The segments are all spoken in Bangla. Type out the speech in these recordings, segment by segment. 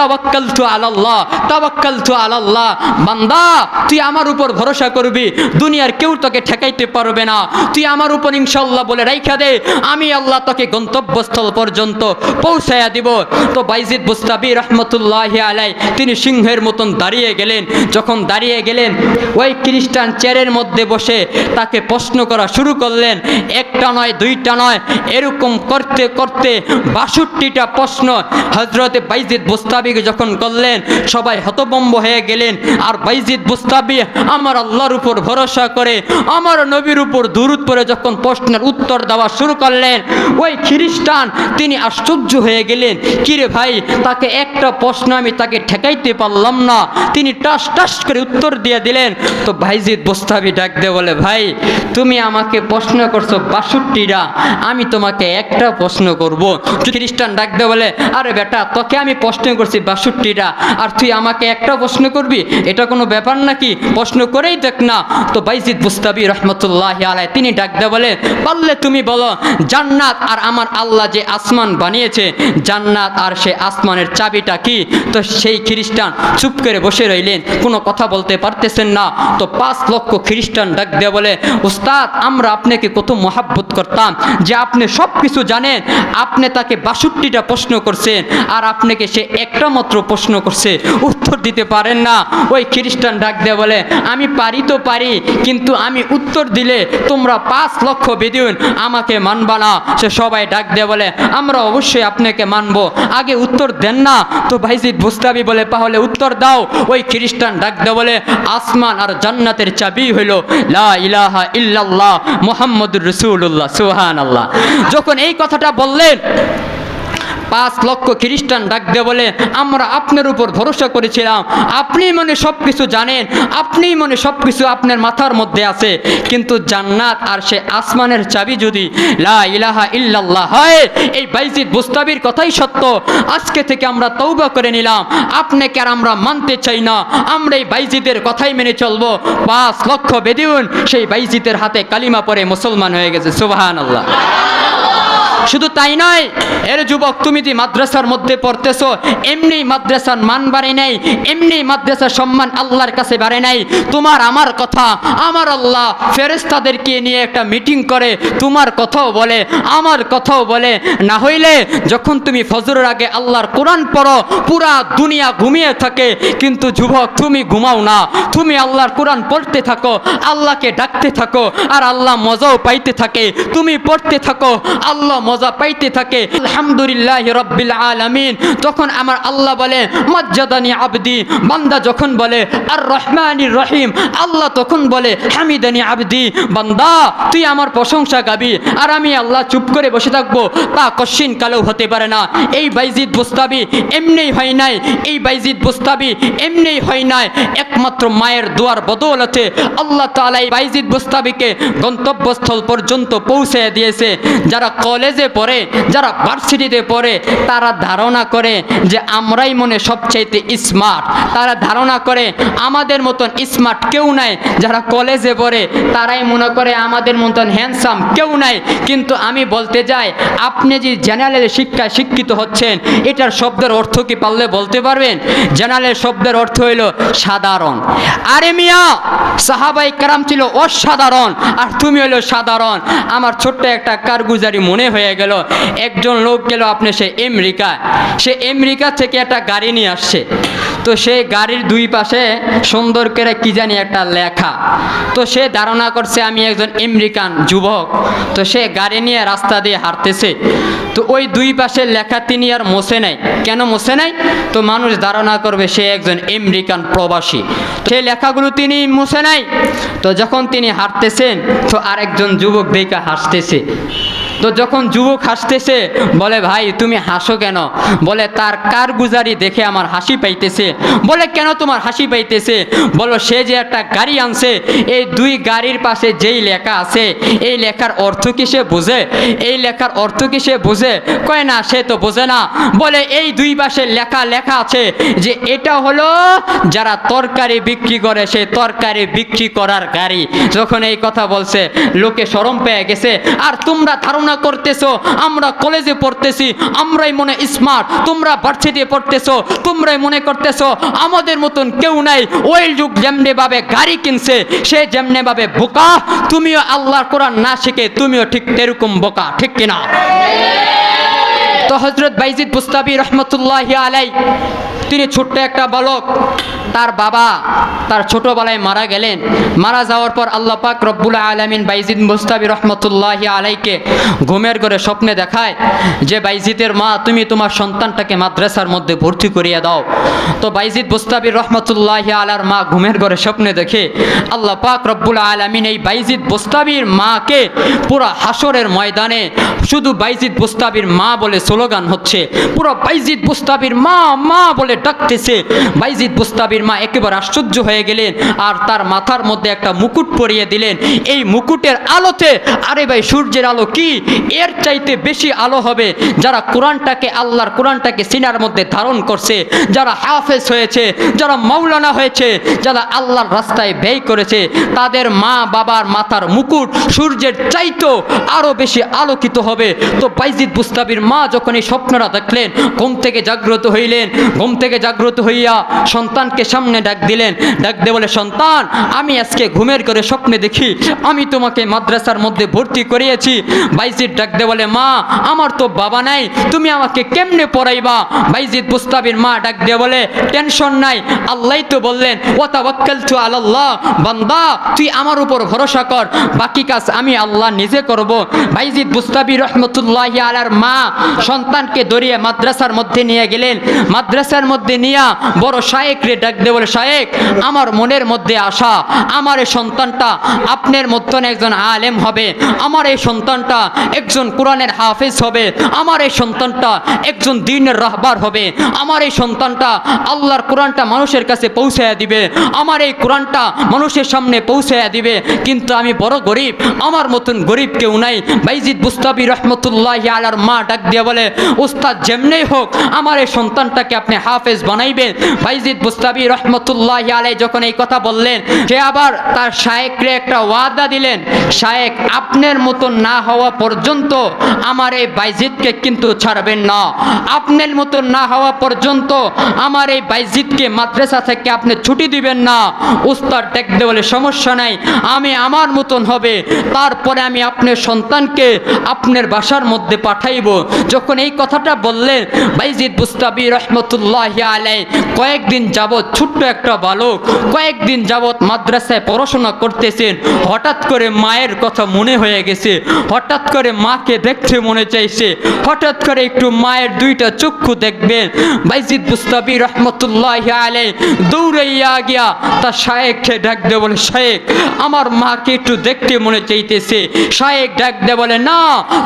তাওয়াক্কালতু আলাল্লাহ তাওয়াক্কালতু আলাল্লাহ। বান্দা, তুই আমার উপর ভরসা করবি, দুনিয়ার কেউ তোকে ঠেকাইতে পারবে না। তুই আমার উপর বলে রাইখা দে, আমি আল্লাহ তোকে গন্তব্যস্থল পর্যন্ত দিব। তো বাইজিদ বুস্তাবি রহমতুল্লাহ আলাই তিনি সিংহের মতন দাঁড়িয়ে গেলেন। যখন দাঁড়িয়ে গেলেন, ওই খ্রিস্টান চেয়ারের মধ্যে বসে তাকে প্রশ্ন করা শুরু করলেন, একটা নয়, দুইটা নয়, এরকম করতে করতে বাষট্টিটা প্রশ্ন। হজরতে বাইজিদ বুস্তাবিকে যখন করলেন, সবাই হতবম্ব হয়ে গেলেন। আর বাইজিদ বুস্তাবি আমার আল্লাহর উপর ভরসা করে, আমার নবীর উপর দুরুদ পরে যখন প্রশ্নের উত্তর দেওয়া শুরু করলেন, ওই খ্রিস্টান তিনি আশ্চর্য হয়ে গেলেন। কিরে ভাই, তাকে একটা প্রশ্ন আমি তাকে ঠেকাইতে পারলাম না। তিনি টাস টাস করে উত্তর দিয়ে দিলেন, তো ভাইজিদ বুস্তাবি ডাক দিয়ে বলে, ভাই, তুমি আমাকে প্রশ্ন করছ বাষট্টিটা, আমি তোমাকে একটা প্রশ্ন করব। খ্রিস্টান ডাক দিয়ে বলে, আরে বেটা, তোকে আমি প্রশ্ন করছি বাষট্টিটা। আর তুই আমাকে একটা প্রশ্ন করবি? এটা কোনো ব্যাপার নাকি? প্রশ্ন করেই দেখ না। তো বাইজিদ বুস্তাবি রহমতুল্লাহ আলাই তিনি ডাক দিয়ে বলে, পারলে তুমি বলো, জান্নাত আর আমার আল্লাহ যে আসমান বানিয়েছে, জান্নাত আর সে আসমানের চাবিটা কি? তো সেই খ্রিস্টান চুপ করে বসে রইলেন, কোনো কথা বলতে পারতেছেন না। তো পাঁচ লক্ষ খ্রিস্টান ডাক দিয়ে বলে, উস্তাদ, আমরা আপনাকে কত মহাব্বত করতাম যে আপনি সব কিছু জানেন, আপনি তাকে বাষট্টিটা প্রশ্ন করছেন, আর আপনাকে সে একটা মাত্র প্রশ্ন করছে, উত্তর দিতে পারেন না। ওই খ্রিস্টান ডাক দিয়ে বলে, আমি পারি তো পারি, কিন্তু আমি উত্তর দিলে তোমরা পাঁচ লক্ষ বেদিন আমাকে মানবা না। সে সবাই ডাক দিয়ে বলে, আমরা অবশ্যই আপনাকে মানবো। আগে উত্তর দেন না। তো ভাইজিদ বুস্তাবি বলে, তাহলে উত্তর দাও। ওই খ্রিস্টান ডাক দিয়ে বলে, আসমান আর জান্নাতের চাবি হইল, লা ইলাহা ইল্লাল্লাহ মুহাম্মদুর রসুল্লাহ সুহান আল্লাহ যখন এই কথাটা বললেন পাঁচ লক্ষ খ্রিস্টান ডাক বলে, আমরা আপনার উপর ভরসা করেছিলাম। আপনি মনে সব কিছু জানেন আপনি মনে সব কিছু আপনার মাথার মধ্যে আছে। কিন্তু জান্নাত আর সে আসমানের চাবি যদি লা ইলাহা ইল্লাল্লাহ হয়, এই বাইজিদ বুস্তাবির কথাই সত্য। আজকে থেকে আমরা তৌবা করে নিলাম। আপনাকে আর আমরা মানতে চাই না। আমরা এই বাইজিদের কথাই মেনে চলবো। পাঁচ লক্ষ বেদিউন সেই বাইজিদের হাতে কালিমা পরে মুসলমান হয়ে গেছে। সুবাহান আল্লাহ শুধু তাই নয়, এর যুবক তুমি যে মাদ্রাসার মধ্যে পড়তেছো, এমনি মাদ্রাসার মান বাড়ে নাই, এমনি মাদ্রাসার সম্মান আল্লাহর কাছে বাড়ে নাই। তোমার আমার কথা, আমার আল্লাহ ফেরেস্তাদেরকে নিয়ে একটা মিটিং করে, তোমার কথাও বলে, আমার কথাও বলে। না হইলে যখন তুমি ফজরের আগে আল্লাহর কোরআন পড়ো, পুরা দুনিয়া ঘুমিয়ে থাকে। কিন্তু যুবক, তুমি ঘুমাও না। তুমি আল্লাহর কোরআন পড়তে থাকো, আল্লাহকে ডাকতে থাকো, আর আল্লাহ মজাও পাইতে থাকে। তুমি পড়তে থাকো, আল্লাহ মজা পাইতে থাকে। আলহামদুলিল্লাহ রব্বিল আলামিন। তখন আমার আল্লাহ বলে, মজ্জাদানি আবদি বান্দা যখন বলে আর রহমানির রহিম আল্লাহ তখন বলে, হামিদানি আবদি বান্দা, তুই আমার প্রশংসা গাবি। আর আমি আল্লাহ চুপ করে বসে থাকব, তা কশিন কালেও হতে পারে না। এই বাইজিদ বুস্তাবি এমনি হয় নাই, এই বাইজিদ বুস্তাবি এমনি হয় নাই। একমাত্র মায়ের দুয়ার বদৌলতে আল্লাহ তালা এই বাইজিদ বুস্তাবিকে গন্তব্যস্থল পর্যন্ত পৌঁছে দিয়েছে। যারা কলেজে পড়ে, যারা ভার্সিটিতে পড়ে, তারা ধারণা করে যে আমরাই মনে সবচাইতে স্মার্ট তারা ধারণা করে আমাদের মতন স্মার্ট কেউ নাই, যারা কলেজে পড়ে, তারাই মনে করে আমাদের মতন হ্যান্ডসাম কেউ নাই। কিন্তু আমি বলতে যাই আপনি যে জেনারেল শিক্ষায় শিক্ষিত হচ্ছেন, এটার শব্দের অর্থ কি পারলে বলতে পারবেন? জেনারেল শব্দের অর্থ হইল সাধারণ। আরে মিয়া, সাহাবাই কারাম ছিল অসাধারণ, আর তুমি হইল সাধারণ। আমার ছোট্ট একটা কারগুজারি মনে হয়ে গেল। একজন লোক গেল আপনি সে আমেরিকা। সে আমেরিকা থেকে একটা গাড়ি নিয়ে আসছে। তো সেই গাড়ির দুই পাশে সুন্দর করে কি জানি একটা লেখা। তো সে ধারণা করছে আমি একজন আমেরিকান যুবক। তো সে গাড়ি নিয়ে রাস্তা দিয়ে হাঁটতেছে। তো ওই দুই পাশের লেখা তিনি আর মোছে নাই। কেন মোছে নাই? তো মানুষ ধারণা করবে সে একজন আমেরিকান প্রবাসী। সেই লেখাগুলো তিনি মুছে নাই। তো যখন তিনি হাঁটতেছেন, তো আরেকজন যুবক দেখে হাসতেছে। তো যখন যুবক হাসতেছে, বলে, ভাই, তুমি হাসো কেন? বলে, তার কারগুজারি দেখে আমার হাসি পাইতেছে। বলে, কেন তোমার হাসি পাইতেছে? বলো, সে যে একটা গাড়ি আনছে, এই দুই গাড়ির পাশে যেই লেখা আছে, এই লেখার অর্থ কি সে বোঝে? এই লেখার অর্থ কি সে বোঝে? কয়, না, সে তো বোঝে না। বলে, এই দুই পাশে লেখা লেখা আছে যে, এটা হলো যারা তরকারি বিক্রি করে সেই তরকারি বিক্রি করার গাড়ি। যখন এই কথা বলছে, লোকে সরম পেয়ে গেছে, আর তোমরা ধারণা পড়াশোনা করতেছো, আমরা কলেজে পড়তেছি, আমরাই মনে স্মার্ট তোমরা ভার্সিটি পড়তেছো, তোমরাই মনে করতেছো, আমাদের মতন কেউ নাই, ওই যুগ যেমনি ভাবে গাড়ি কিনছে, সে যেমনি ভাবে বোকা, তুমিও আল্লাহর কোরআন না শিখে, তুমিও ঠিক এরকম বোকা, ঠিক কিনা? তো হজরত বাইজিদ বুস্তাবি রহমতুল্লাহ আলাই তিনি ছোট্ট একটা বালক তার বাবা তার ছোটবেলায় মারা গেলেন। মারা যাওয়ার পর আল্লাহ পাক রব্বুল আলমিন বাইজিদ মুস্তাবি রহমতুল্লাহ আলাইকে ঘুমের ঘরে স্বপ্নে দেখায় যে, বাইজিদের মা, তুমি তোমার সন্তানটাকে মাদ্রাসার মধ্যে ভর্তি করিয়ে দাও। তো বাইজিদ বুস্তাবির রহমতুল্লাহ আলার মা ঘুমের ঘরে স্বপ্নে দেখে আল্লাহ পাক রব্বুল আলমিন এই বাইজিদ বুস্তাবির মাকে পুরো হাসরের ময়দানে শুধু বাইজিদ বুস্তাবির মা বলে স্লোগান হচ্ছে, পুরো বাইজিদ বুস্তাবির মা মা বলে ডাকতেছে। বাইজিদ বুস্তাবির মা একেবারে আশ্চর্য হয়ে গেলেন আর তার মাথার মধ্যে একটা মুকুট পরিয়ে দিলেন। এই মুকুটের আলোতে, আরে ভাই, সূর্যের আলো কি? এর চাইতে বেশি আলো হবে যারা কোরআনটাকে, আল্লাহর কোরআনটাকে সিনার মধ্যে ধারণ করছে, যারা হাফেজ হয়েছে, যারা মাওলানা হয়েছে, যারা আল্লাহর রাস্তায় ব্যয় করেছে, তাদের মা বাবার মাথার মুকুট সূর্যের চাইতো আরও বেশি আলোকিত হবে। তো বাইজিদ বুস্তাবির মা যখন এই স্বপ্নটা দেখলেন, ঘুম থেকে জাগ্রত হইলেন, ঘুম থেকে জাগ্রত হইয়া সন্তানকে সামনে ডাক দিলেন। ডাক দিয়ে বলে, সন্তান, আমি আজকে ঘুমের করে স্বপ্নে দেখি। আমি তোমাকে মাদ্রাসার মধ্যে ভর্তি করিয়েছি। বাইজিদ ডাক দিয়ে বলে, মা, আমার তো বাবা নাই, তুমি আমাকে কেমনে পড়াইবা? বাইজিদ বুস্তাবির মা ডাক দিয়ে বলে, টেনশন নাই আল্লাহ তো বললেন ও তাওয়াক্কালতু আলাল্লাহ, বান্দা, তুই আমার উপর ভরসা কর, বাকি কাজ আমি আল্লাহ নিজে করব। বাইজিদ বুস্তাবি রহমতুল্লাহ আলার মা সন্তানকে দরিয়ে মাদ্রাসার মধ্যে নিয়ে গেলেন। মাদ্রাসার মধ্যে নিয়ে বড় শায়েক রে ডাক দিয়ে বলে শায়েক, আমার মনের মধ্যে আশা, আমার এই সন্তানটা আপনার মতন একজন আলেম হবে, আমার এই সন্তানটা একজন কোরআনের হাফেজ হবে, আমার এই সন্তানটা একজন দিনের রাহবার হবে, আমার এই সন্তানটা আল্লাহর কোরআনটা মানুষের কাছে পৌঁছায়া দিবে, আমার এই কোরআনটা মানুষের সামনে পৌঁছায়া দিবে, কিন্তু আমি বড় গরিব, আমার মতন গরিব কেউ নাই। বাইজিদ বুস্তাবি রহমতুল্লাহ আলার মা ডাক দিয়ে বলে, উস্তাদ, যেমনেই হোক, আমার এই সন্তানটাকে আপনি হাফেজ বানাইবেন। বাইজিদ বুস্তাবি রহমতুল্লাহ আলাই যখন এই কথা বললেন, সে আবার তার শায়েকরে একটা ওয়াদা দিলেন, শায়েক, আপনার মতন না হওয়া পর্যন্ত আমার এই বাইজিদকে কিন্তু ছাড়বেন না। আপনার মতন না হওয়া পর্যন্ত আমার এই বাইজিদকে মাদ্রাসা থেকে আপনি ছুটি দিবেন না। উস্তাদ দেখতে বলে, সমস্যা নাই, আমি আমার মতন হবে। তারপরে আমি আপনার সন্তানকে আপনার বাসার মধ্যে পাঠাইব। যখন এই কথাটা বললেন, বাইজিদ বুস্তাবি রহমতুল্লাহ আলাই কয়েকদিন যাবৎ ছোট্ট একটা বালক কয়েকদিন যাবৎ মাদ্রাসায় পড়াশোনা করতেছেন। হঠাৎ করে মায়ের কথা মনে হয়ে গেছে। হঠাৎ করে মাকে দেখতে মনে চাইছে। হঠাৎ করে একটু মায়ের দুইটা চক্ষু দেখবেন। বাইজিদ বুস্তাবি রহমতুল্লাহ আলাই দৌড়াইয়া গিয়া তার শায়েককে ডাক দে বলে, শায়েক, আমার মাকে একটু দেখতে মনে চাইতেছে। শায়েক ডাক দে বলে, না,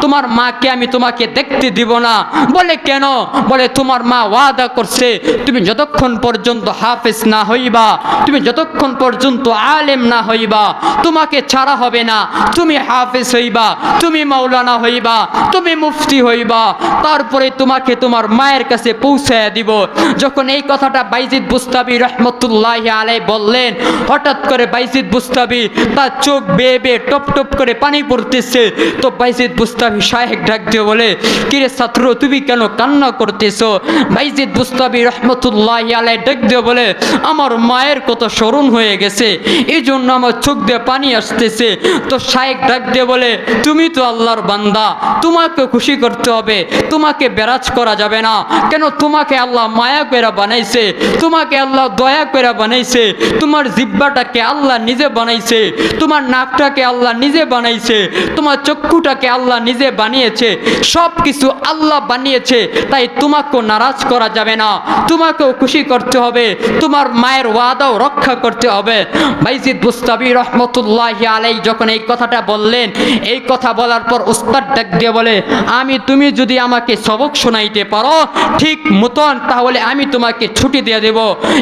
তোমার মাকে আমি তোমাকে দেখতে দিব না। বলে, কেন? বলে, তোমার মা ওয়াদা করছে। তুমি যতক্ষণ পর্যন্ত হাফেজ না হইবা, তুমি যতক্ষণ পর্যন্ত আলেম না হইবা, তোমাকে ছাড়া হবে না। তুমি হাফেজ হইবা, তুমি মাওলানা হইবা, তুমি মুফতি হইবা। তারপরে তোমাকে তোমার মায়ের কাছে পৌঁছায় দিব। যখন এই কথাটা বাইজিদ বুস্তাবি রহমতুল্লাহ আলাই বললেন, হঠাৎ করে বাইজিদ বুস্তাবি তার চোখ বেয়ে বেয়ে টপ টপ করে পানি পড়তেছে। তো বাইজিদ বুস্তাবি শাহেক ডাক দিয়ে বলে, কিরে ছাত্র, তুমি কেন কান্না করতেছো? বাইজিদ বুস্তাবি রহমতুল্লাহ আলাই ডাক দিয়ে বলে আমার মায়ের কত স্মরণ হয়ে গেছে। এই জন্য আমার চোখ দিয়ে পানি আসতেছে। তো শাহেক ডাক দিয়ে বলে, তুমি তো আল্লাহর বান্দা, তোমাকে খুশি করতে হবে, তোমাকে বেরাজ করা যাবে না। কেন তোমাকে আল্লাহ মায়া করে বানাইছে? তোমাকে আল্লাহ দয়া করে বানাইছে। তোমার জিব্বাটাকে আল্লাহ নিজে বানাইছে। তোমার নাকটাকে আল্লাহ নিজে বানাইছে। তোমার চক্ষুটাকে আল্লাহ নিজে বানিয়েছে। সব কিছু আল্লাহ বানিয়েছে। তাই তোমাকেও নারাজ করা যাবে না। তোমাকেও খুশি করতে হবে। তোমার মায়ের ওয়াদাও রক্ষা করতে হবে। বাইজিদ বুস্তাবি রহমতুল্লাহ আলাই যখন এই কথাটা বললেন, এই কথা বলার পর উস্তাদ ডাক দিয়ে বলে, আমি তুমি যদি আমাকে সবক শোনাইতে পারো, ঠিক মতন তাহলে আমি তোমাকে ছুটি দিয়ে দেব।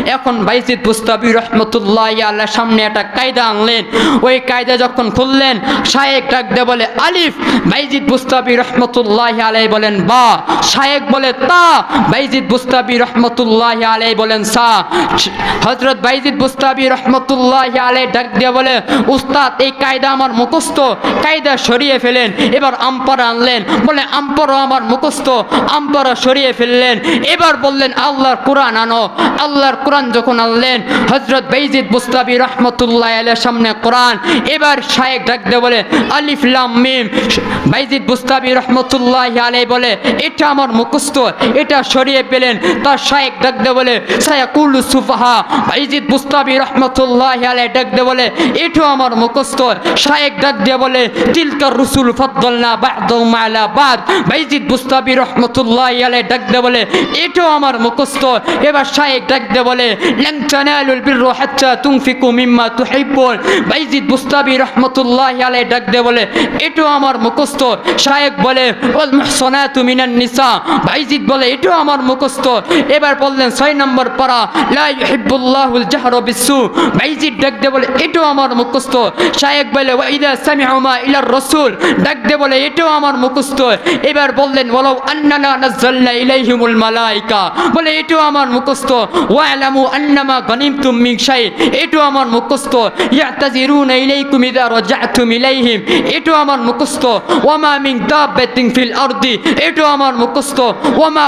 এখন বাইজিদ বুস্তাবি রহমতুল্লাহ আল্লাহ সামনে একটা কায়দা আনলেন। ওই কায়দা যখন খুললেন, শায়েক ডাক দিয়ে বলে, আলিফ! বাইজিদ বুস্তাবি রহমতুল্লাহ আলাই বলেন, বা। শায়েক বলে, তা। বাইজিদ রহমত রহমতুল্লাহ আলাই বলেন, সা। হজরত বাইজিদ বুস্তাবি রহমতুল্লাহ আলাই ডাক দিয়ে বলে, উস্তাদ, এই কায়দা আমার মুখস্থ। কায়দা সরিয়ে ফেলেন। এবার আম্পার আনলেন। বলে, আম্পারও আমার মুখস্থ। আম্পারও সরিয়ে ফেললেন। এবার বললেন, আল্লাহর কোরআন আনো। আল্লাহর কোরআন যখন আনলেন হজরত বাইজিদ বুস্তাবি রহমতুল্লাহ আলের সামনে কোরআন। এবার শায়েক ডাক দিয়ে বলে, আলিফ লাম মিম। বাইজিদ বুস্তাবি রহমতুল্লাহ আলাই বলে, এটা আমার মুখস্থ। এটা সরিয়ে পেলেন তার শায়েক ডাক দিয়ে বলে, সায়াকুল সুফাহা বাইজিদ বুস্তাবি রহমতুল্লাহ আলাই ডাক দিয়ে বলে এটাও আমার মুখস্থ। শায়েক ডাক দিয়ে বলে, তিলকার রসুল ফদ্দলনা বাদুম আলা বাদ। বাইজিদ বুস্তাবি রহমতুল্লাহ আলাই ডাক দিয়ে বলে এটাও আমার মুখস্থ। এবার শায়েক ডাক দিয়ে বলে, লেন তানালুল বিররু হাত্তা তুনফিকু মিম্মা তুহিব্বুন। বাইজিদ বুস্তাবি রহমতুল্লাহ আলাই ডাক দিয়ে বলে এটাও আমার মুখস্থ। শায়েক বলে, ওয়াল মুহসানাতু মিনান নিসা। বাইজিদ বলে এটাও আমার মুখস্থ। এবার বললেন, ছয় নম্বর পারা লা ইউহিব্বুল্লাহুল জাহরা বিসু বাইজিদ ডাক দিয়ে বলে, এটাও আমার মুখস্থ। শায়েক বলে, ওয়া ইদা সামিউ মা ইলার বলে, এটাও আমার মুখস্থ। এবার বললেন, ওয়ালাউ আন্নানা নাযালনা ইলাইহিমুল মালাইকা। বলে, এটাও আমার মুখস্থ। ওয়ালামু আন্নামা গানিমতুম মিন শাই। এটাও আমার মুখস্থ। ইয়াতাজিরুনা ইলাইকুম ইদা রাজাতুম ইলাইহিম। এটাও আমার মুখস্থ। ওয়ামা মিন দাব্বাতিন ফিল আরদি। এটাও আমার মুখস্থ। ওয়ামা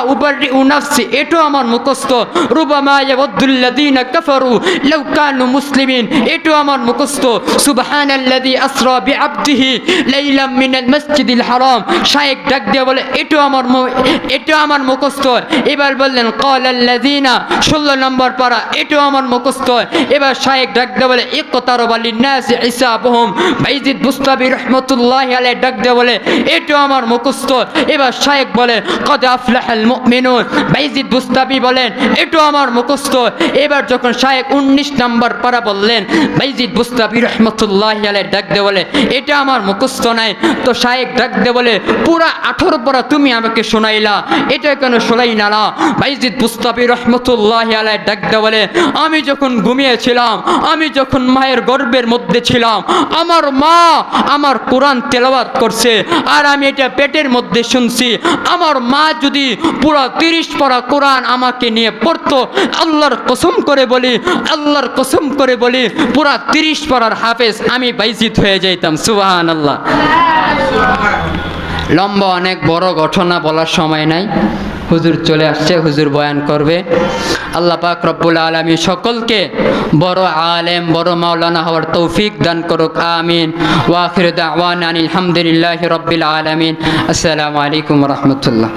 ইয়াওয়াদ্দুল্লাযীনা কাফারু লাউ কানু মুসলিমিন এটাও আমার মুখস্থ সুবহানাল্লাযী আসরা বিআবদিহি লাইলাম মিনাল মাসজিদিল হারাম শায়েক ডাক দিয়ে বলে এটাও আমার মু- এটাও আমার মুখস্থ এবার বললেন ক্বালাল্লাযীনা 16 নম্বর পারা এটাও আমার মুখস্থ এবার শায়েক ডাক দিয়ে বলে ইকতারবা লিন্নাসি হিসাবুহুম বাইজিদ বুস্তাবি রহমাতুল্লাহ আলাইহি ডাক দিয়ে বলে এটাও আমার মুখস্থ এবার শায়েক বলে কদ আফলাহাল মুমিনুন বাইজিদ বুস্তাবি বলেন এটাও আমার মুখস্থ এবার যখন শায়েক 19 নম্বর পারা বললেন বাইজিদ বুস্তাবি রহমাতুল্লাহ আলাইহি ডাক দিয়ে বলে, এটা আমার মুখস্থ নাই। তো শায়েক ডাক দিয়ে বলে, পুরা 18 পারা তুমি আমাকে শোনাইলা, এটা কেন শোনাই না না বাইজিদ বুস্তাবি রহমতুল্লাহ আলাইহি ডাক দিয়ে বলে, আমি যখন ঘুমিয়েছিলাম, আমি যখন মায়ের গর্বের মধ্যে ছিলাম, আমার মা আমার কোরআন তেলাওয়াত করছে, আর আমি এটা পেটের মধ্যে শুনছি, আমার মা যদি পুরো তিরিশ পড়া কোরআন আমাকে নিয়ে পড়তো, আল্লাহর কসম করে বলি, আল্লাহর কসম করে বলি, পুরা তিরিশ পড়ার হাফেজ আমি বাইজিত হয়ে যাইতাম সুবাহান আল্লাহ লম্বা অনেক বড় ঘটনা বলার সময় নাই। হুজুর চলে আসছে, হুজুর বয়ান করবে। আল্লাহ পাক রব্বুল আলমী সকলকে বড় আলেম, বড় মাওলানা হওয়ার তৌফিক দান করুক, আমিন। ওয়াখির দাওয়ান আনিল হামদুলিল্লাহ আলমিন। আসসালামু আলাইকুম রহমতুল্লাহ।